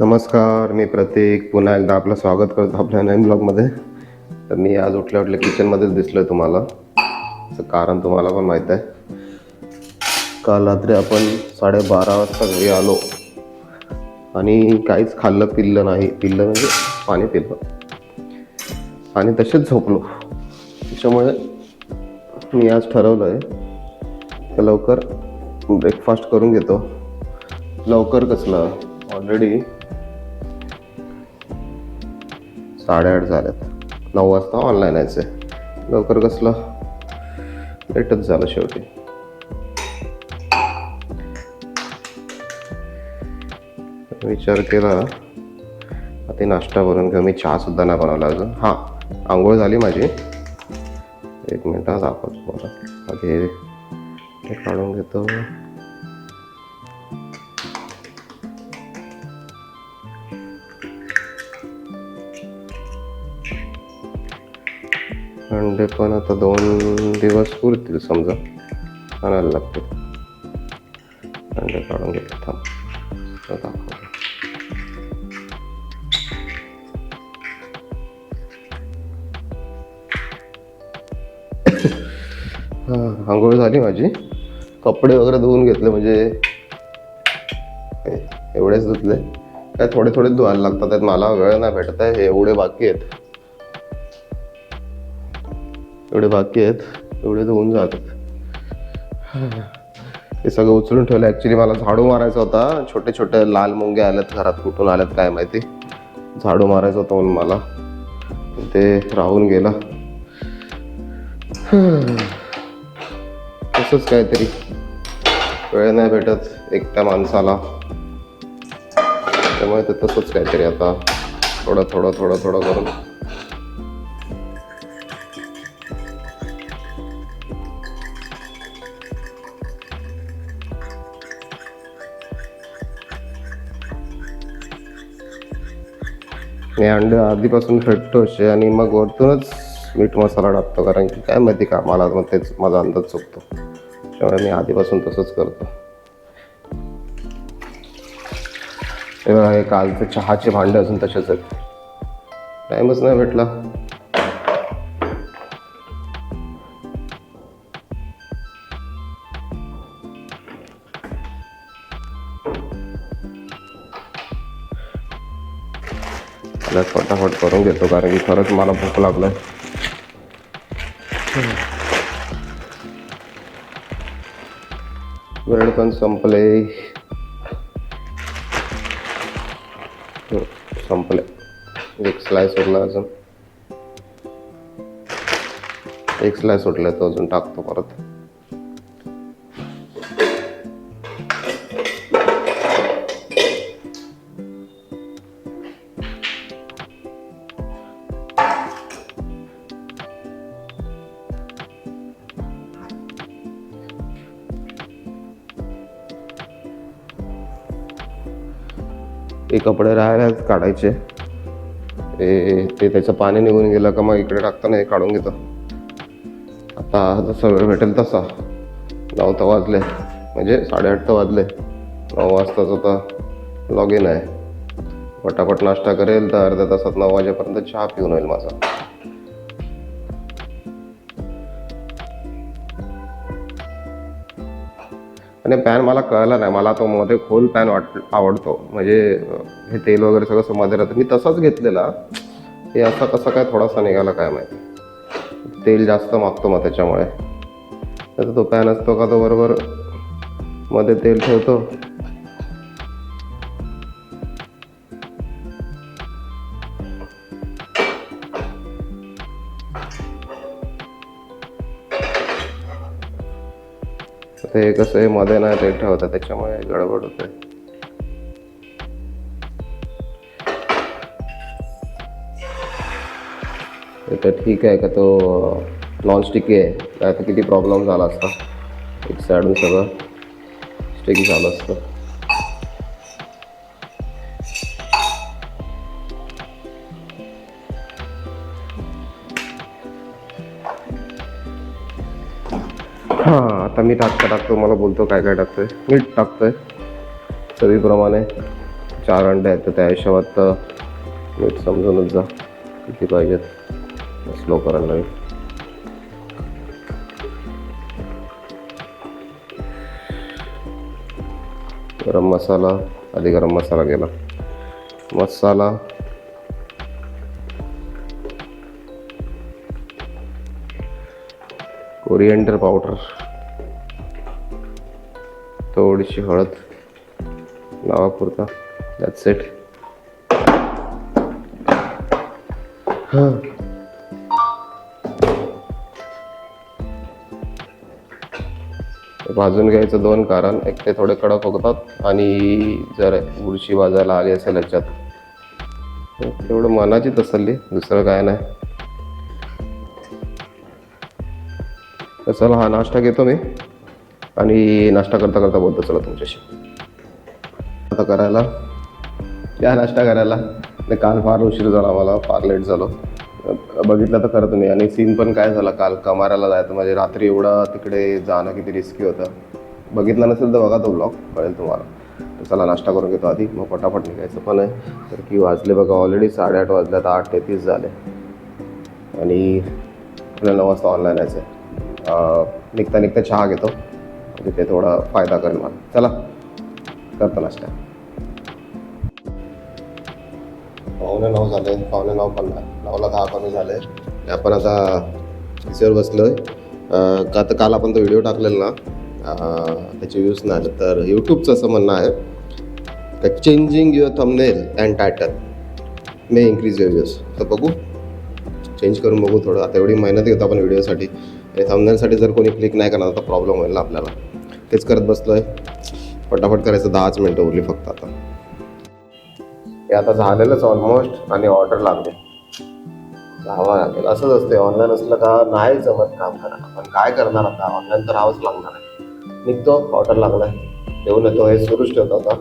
नमस्कार मी प्रतीक. पुन्हा एकदा आपलं स्वागत करतो आपल्या नवीन ब्लॉगमध्ये तर मी आज उठल्या उठल्या किचनमध्येच दिसलो आहे तुम्हाला. असं कारण तुम्हाला पण माहीत आहे. काल रात्री आपण साडेबारा वाजता घरी आलो. आणि काहीच खाल्लं पिल्लं नाही. पिल्लं म्हणजे पाणी पिलं. आणि तसेच झोपलो. त्याच्यामुळे मी आज ठरवलं आहे तर लवकर ब्रेकफास्ट करून घेतो. लवकर कसलं? ऑलरेडी साडेआठ झाल्यात. नऊ वाजता ऑनलाईन यायचं आहे लवकर कसलं? लेटच झालं शेवटी. विचार केला. आता नाश्ता करून किंवा मी चहा सुद्धा नाही बनवला अजून. हां आंघोळ झाली माझी. एक मिनिट दाखवतो तुम्हाला. आधी हे काढून घेतो. अंडे पण आता दोन दिवस पुरतील समजा. आणायला लागतील. अंडे काढून घेतो थांब. दाखव हां आंघोळ झाली माझी. कपडे वगैरे धुवून घेतले म्हणजे एवढेच धुतले. काय थोडे थोडे धुवायला लागतात त्यात मला वेळ नाही भेटत आहे. एवढे बाकी आहेत. एवढे बाकी आहेत एवढे तर होऊन जातात. हे सगळं उचलून ठेवलं. ॲक्च्युली मला झाडू मारायचा होता. छोटे छोटे लाल मुंगे आल्यात घरात कुठून आलेत काय माहिती. झाडू मारायचं होतं म्हणून मला. ते राहून गेलं. तसंच काहीतरी. वेळ नाही भेटत एकट्या माणसाला. त्यामुळे ते तसंच काहीतरी आता. थोडं थोडं थोडं थोडं करून. मी अंडे आधीपासून फेटतो असे आणि मग वरतूनच मीठ मसाला टाकतो कारण की काय माहिती का मला मग तेच माझा अंदाज चुकतो. त्यामुळे मी आधीपासून तसंच करतो. हे कालचं चहाचे भांडे असून तसेच आहेत. टाईमच नाही भेटला. आपल्याला फटाफट करून घेतो कारण की खरंच मला भूक लागलं वेळ पण संपले. हो, संपले. एक स्लाइस उरला अजून. एक स्लाइस उरला तो अजून टाकतो परत. कपडे राहायला काढायचे. ते ते त्याचं पाणी निघून गेलं का मग इकडे टाकताना हे काढून घेतो. आता जसं वेळ भेटेल तसा. नऊ तर वाजले. म्हणजे साडेआठ तर वाजले. नऊ वाजताच आता लॉग इन आहे. पटापट नाश्ता करेल तर अर्ध्या तासात नऊ वाजेपर्यंत चहा पिऊन होईल माझा. आणि पॅन मला कळला नाही. मला तो मध्ये खोल पॅन वाट आवडतो. म्हणजे हे तेल वगैरे सगळं असं राहतं. मी तसाच घेतलेला. हे असा कसा काय थोडासा निघाला काय माहिती. तेल जास्त मागतो मग त्याच्यामुळे. आता तो पॅन असतो का तो बरोबर मध्ये तेल ठेवतो. ते कसं आहे मध्ये नाही रेट ठेवतं त्याच्यामुळे गडबड होते. ते तर ठीक आहे का तो नॉन स्टिकी आहे. आता तर किती प्रॉब्लेम झाला असता? एक साईडून सगळं. स्टिकी झालं असतं. आता मी टाकता टाकतो. मला बोलतो काय काय टाकतोय? मीठ टाकतोय. चवीप्रमाणे चार अंडे आहेत तर त्या हिशोबात तर मीठ समजूनच जा. किती पाहिजेत? स्लो करायला लागेल गरम मसाला आधी गरम मसाला गेला मसाला कोरिएंडर पावडर. थोडीशी हळद लावापुरता दॅट्स इट हां. भाजून घ्यायचं दोन कारण. एक ते थोडे कडक होतात आणि जर बुरशी भाजायला आली असेल याच्यात तेवढं मनाची तसल्ली दुसरं काय नाही. चला हा नाश्ता घेतो मी. आणि नाश्ता करता करता बोलतो चला तुमच्याशी. आता करायला. या नाश्ता करायला. नाही काल फार उशीर झाला मला फार लेट झालो. बघितलं तर खरं तुम्ही. आणि सीन पण काय झाला काल? कमाराला जायचं म्हणजे रात्री एवढा तिकडे जाणं किती रिस्की होतं. बघितलं नसेल तर बघा तो ब्लॉग कळेल तुम्हाला. तर चला नाश्ता करून घेतो आधी. मग पटापट निघायचं पण आहे. तर की वाजले बघा ऑलरेडी साडेआठ वाजल्यात आठ तेहतीस झाले. आणि आपल्याला नऊ वाजता ऑनलाईन यायचं आहे निघता निघता चहा घेतो. तिथे ते थोडा फायदा करेल मला. चला करतो नाश्ता. पावणे नऊ झाले पावणे नऊ पण नऊला दहा कमी झाले. आपण आता पिसीवर बसलो आहे का तर काल आपण तो व्हिडिओ टाकलेला ना त्याचे व्ह्यूज नाही आले. तर यूट्यूबचं असं म्हणणं आहे changing your thumbnail and title may increase your views तर बघू. चेंज करून बघू थोडं. आता एवढी मेहनत घेतो आपण व्हिडिओसाठी. आणि थंबनेलसाठी जर कोणी क्लिक नाही करणार तर प्रॉब्लेम होईल ना आपल्याला. तेच करत बसलो आहे पटापट करायचं दहाच मिनटं उरली फक्त आता. हे आता झालेलंच ऑलमोस्ट आणि ऑर्डर लागले. जावं लागेल. असंच असते ऑनलाईन असलं का नाही जमत काम करायला. पण काय करणार आता? ऑनलाईन तर राहावंच लागणार आहे. निघतो. ऑर्डर लागलाय. येऊन येतो. हे सुरूच ठेवतो आता.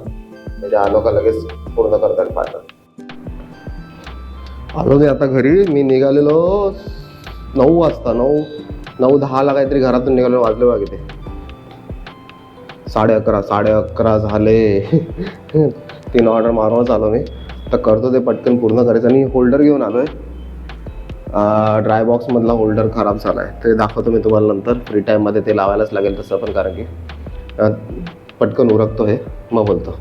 म्हणजे आलो का लगेच पूर्ण करतात फायदा आलो मी आता घरी. मी निघालेलो नऊ वाजता. नऊ नऊ दहाला काहीतरी घरातून निघालो वाजले बघा किती. साडे अकरा साडे अकरा झाले. तीन ऑर्डर मारूनच आलो मी. तर करतो ते पटकन पूर्ण करायचं आणि होल्डर घेऊन आलो आहे ड्राय बॉक्समधला होल्डर खराब झाला आहे ते दाखवतो मी तुम्हाला नंतर. फ्री टाईममध्ये ते लावायलाच लागेल तसं पण कारण की पटकन उरकतो हे मग बोलतो.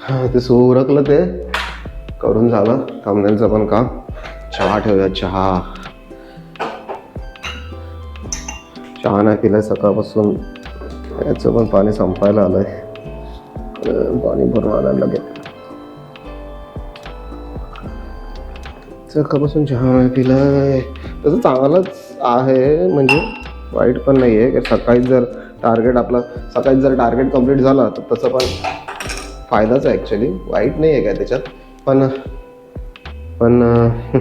हां ते सो उरकलं ते. करून झालं. थांबनेलचं पण काम. चहा ठेवूया चहा. चहा नाही पिलाय सकाळपासून. याचं पण पाणी संपायला आलंय. पाणी भरून आणायला लागेल. सकाळपासून चहा नाही पिलाय. तसं चांगलंच आहे म्हणजे वाईट पण नाही आहे सकाळी जर टार्गेट आपला सकाळी जर टार्गेट कंप्लीट झाला तर तसं पण फायदाच आहे ॲक्च्युली वाईट नाही आहे काय त्याच्यात? पण पण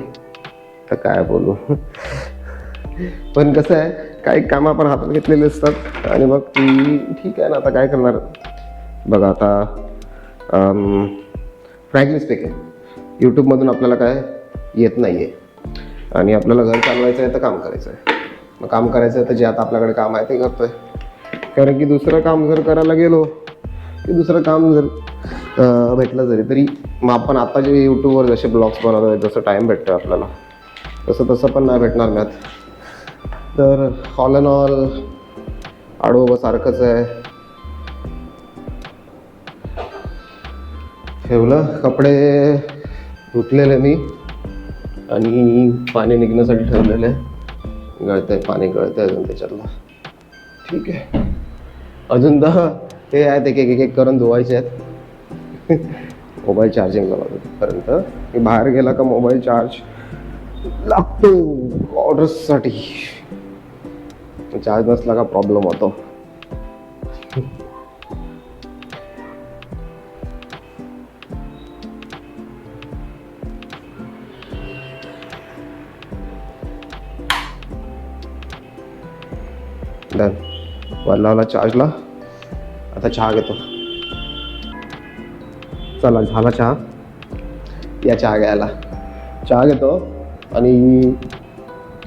तर काय बोलू? पण कसं आहे काही कामं आपण हातात घेतलेली असतात. आणि मग ती ठीक आहे ना आता काय करणार? बघा आता फ्रँकली स्पीकिंग यूट्यूबमधून आपल्याला काय येत नाही आहे आणि आपल्याला घर चालवायचं आहे तर काम करायचं आहे. मग काम करायचं आहे तर जे आता आपल्याकडे काम आहे ते करतो आहे कारण की दुसरं काम जर करायला गेलो की दुसरं काम जर भेटलं जरी तरी मग आपण आता जे यूट्यूबवर जसे ब्लॉग्स बनवतो जसं टाईम भेटतो आपल्याला. तसं तसं पण नाही भेटणार मॅथ तर ऑल अँड ऑल आडोबा सारखंच आहे. ठेवलं कपडे धुतलेले मी. आणि पाणी निघण्यासाठी ठेवलेले. गळतंय पाणी गळतंय अजून त्याच्यातलं. ठीक आहे. अजून दहा. हे आहेत एक एक एक एक करून धुवायचे आहेत. मोबाईल चार्जिंग पर्यंत मी बाहेर गेला का मोबाईल चार्ज लागतो. ऑर्डर्ससाठी चार्ज नसला का प्रॉब्लेम होतो? डन वर लावला चार्जला आता चहा घेतो. चला झाला चहा. या चहा घ्यायला. चहा घेतो. आणि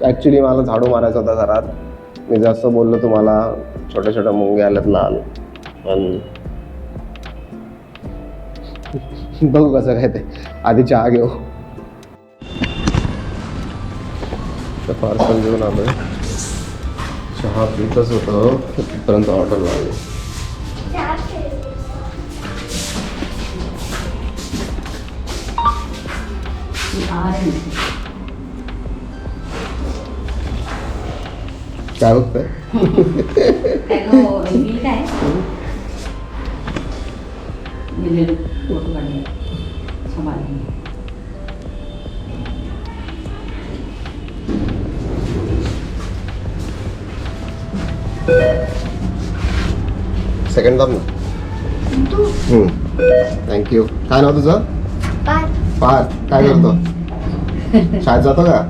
ॲक्च्युली मला झाडू मारायचा होता घरात. मी जास्त बोललो तुम्हाला छोट्या छोट्या मुंग्या आल्यात लाल पण बघू कसं काय ते. आधी चहा घेऊ. पार्सल घेऊन आलो चहा पितच होतो. तिथपर्यंत ऑर्डर लागली. काय बघताय काढले समाधी सेकंड दाब ना थँक्यू काय नाव तुझं? पार्थ काय करतो? शाळेत जातो का?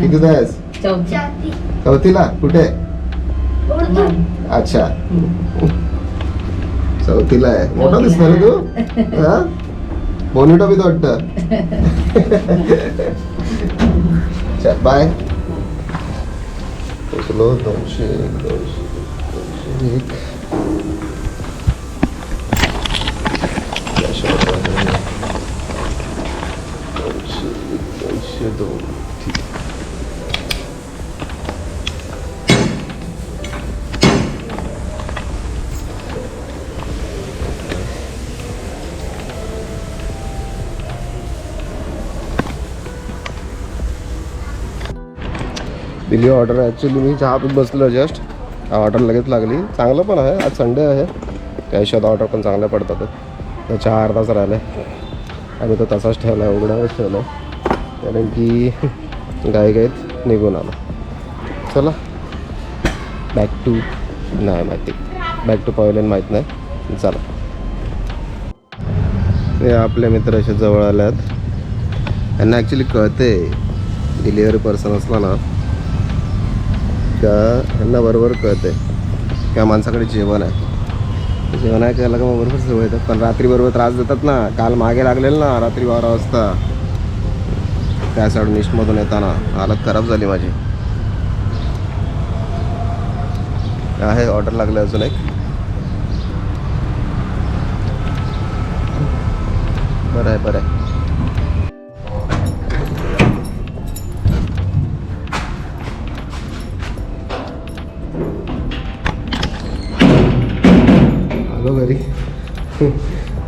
किती आहेस? चौथी. चौथीला कुठे अच्छा चौथीला आहे मोठा दिसतो रे तू हा बोनिटो बी तो वाटतं चल बाय पोचलो दोनशे एक दोनशे दोनशे एक दोनशे एक दोनशे दोन ठीक दिली ऑर्डर ॲक्च्युली मी चहा पीत बसलो जस्ट ऑर्डर लगेच लागली. चांगलं पण आहे. आज संडे आहे. त्या हिशोबात ऑर्डर पण चांगल्या पडतात. तर चहा अर्धाच राहिला आहे आणि तो तसाच ठेवला आहे उघड्यावरच ठेवला आहे कारण की गाई गाईत निघून आलो. चला. बॅक टू नाही माहिती. बॅक टू पॉयलन माहीत नाही. चला. हे आपले मित्र असे जवळ आल्यात. यांना ॲक्च्युली कळते डिलिव्हरी पर्सन असला ना का ह्यांना बरोबर कळते किंवा माणसाकडे जेवण आहे? जेवण आहे केलं का मग बरोबर सवय येतात? पण रात्री बरोबर त्रास देतात ना. काल मागे लागलेलं ना रात्री बारा वाजता. त्या साईड इस्टमधून येताना. हालत खराब झाली माझी. आहे? ऑर्डर लागले अजून एक? बरं आहे बरं आहे. आलो घरी.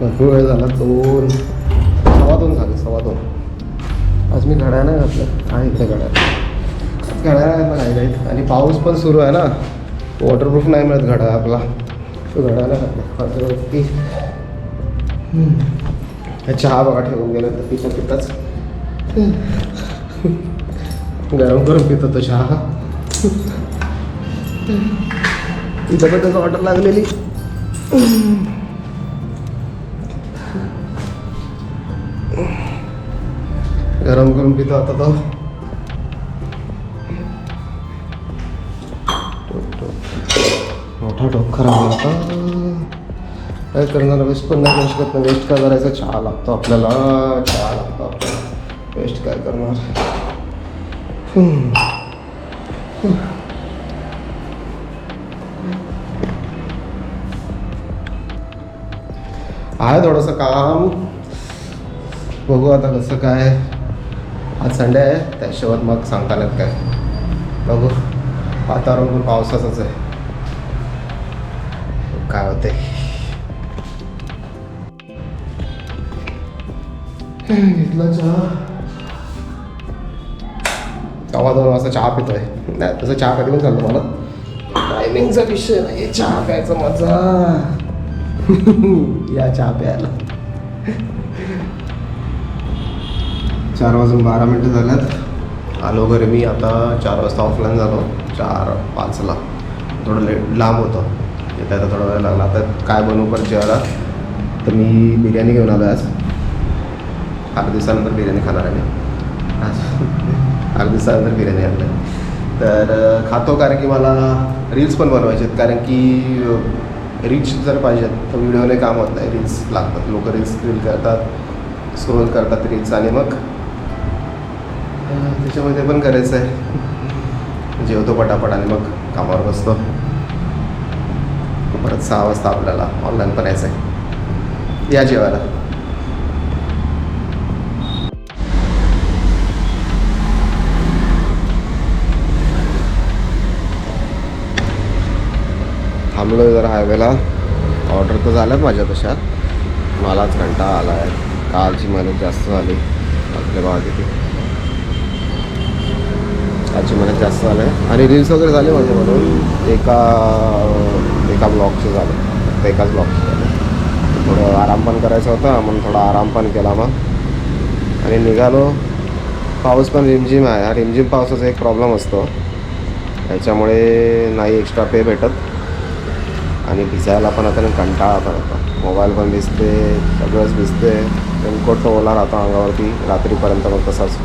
भरपूर वेळ झाला दोन सव्वा दोन झाले सव्वा दोन. आज मी घड्याळ नाही घातलं आहे इथे घड्याळ. घड्याळ आहे ना काही नाही. आणि पाऊस पण सुरू आहे ना. वॉटरप्रूफ नाही मिळत घडा आपला. तो घड्याळ घातला. चहा बघा ठेवून गेलं तर पिता पिताच. गरम गरम पित होतो चहा. इथं पण त्याचं ऑर्डर लागलेली. गरम गरम पितो आता तो. मोठा टोप खराब होता काय करणार? वेस्ट पण नाही करू शकत. नाही वेस्ट काय करायचं? चहा लागतो आपल्याला. चहा लागतो आपल्याला. वेस्ट काय करणार? आहे थोडंसं काम. बघू आता कसं काय. आज संडे आहे त्याशिवाय मग सांगता नाहीत काय. बघू. वातावरण पण पावसाचंच आहे. काय होते घेतला चहा. सव्वा दोन वाजता चहा पितोय. नाही तसं चहा कधी पण चालतो मला. टायमिंगचा विषय नाही चहा प्यायचा मजा. या चहा प्यायला. चार वाजून बारा मिनटं झाल्यात. आलो घरी मी आता चार वाजता ऑफलाईन झालो. चार पाचला. थोडं लेट लांब होतं. येता येता थोडा वेळ लागला. आता काय बनवू पण जेवायला? तर मी बिर्याणी घेऊन आलो आज. आठ दिवसानंतर बिर्याणी खाणार आहे मी. आज आठ दिवसानंतर बिर्याणी आणलं तर खातो कारण की मला रील्स पण बनवायचे आहेत. कारण की रीच जर पाहिजेत तर व्हिडिओने काम होत नाही. रील्स लागतात. लोक रील्स स्क्रील करतात स्क्रोल करतात रील्स आणि मग त्याच्यामध्ये पण करायचं आहे जेवतो पटापट आणि मग कामावर बसतो. परत सहा वाजता आपल्याला ऑनलाईन करायचं आहे या जेवायला. थांबलो आहे जरा हायवेला. ऑर्डर तर झाल्यात माझ्या तशा. मलाच कंटाळा आला आहे कालची मेहनत जास्त झाली. आपल्या बघा किती कालची मेहनत जास्त झाली. आहे आणि रील्स वगैरे झाले माझे म्हणून. एका एका ब्लॉकचं झालं. फक्त एकाच ब्लॉकचं झालं. थोडं आराम पण करायचा होता. म्हणून थोडा आराम पण केला मग. आणि निघालो. पाऊस पण रिमझिम आहे. हा रिमझिम पावसाचा एक प्रॉब्लेम असतो. त्याच्यामुळे नाही एक्स्ट्रा पे भेटत. आणि भिजायला पण आता कंटाळा पण होता मोबाईल पण दिसते सगळंच दिसते. रेनकोट ओला राहतो अंगावरती रात्रीपर्यंत मग तसाच.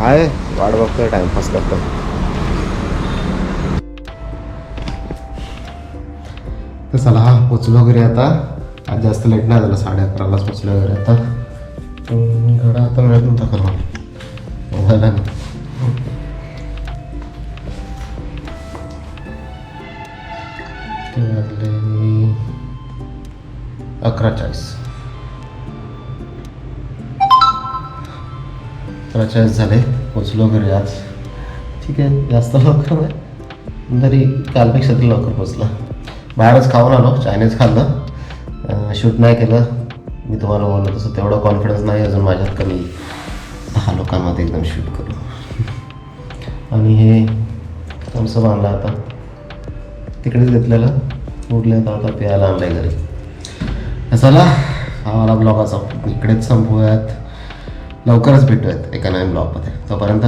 आहे वाट बघतोय टाईमपास करतो तर चला हा पोचलो वगैरे आता. आज जास्त लेट नाही झालं साडे अकरालाच पोचलो वगैरे आता. घडा आता मिळत नव्हता खरं मोबाईल अकरा चाळीस. अकरा चाळीस झाले. पोचलो घरी आज. ठीक आहे जास्त लवकर नाही. तरी कालपेक्षा तरी लवकर पोचला. बाहेरच खाऊन आलो चायनीज खाल्लं. शूट नाही केलं. मी तुम्हाला बोललो तसं तेवढं कॉन्फिडन्स नाही अजून माझ्यात कमी. दहा लोकांमध्ये एकदम शूट करू. आणि हे थम्सअप आणलं आता. तिकडेच घेतलेलं. उठले तर आता प्यायला आहे घरी. चला आम्हाला ब्लॉग ब्लॉगाचा इकडेच संपूयात लवकरच भेटूयात एका नवीन ब्लॉगमध्ये. तोपर्यंत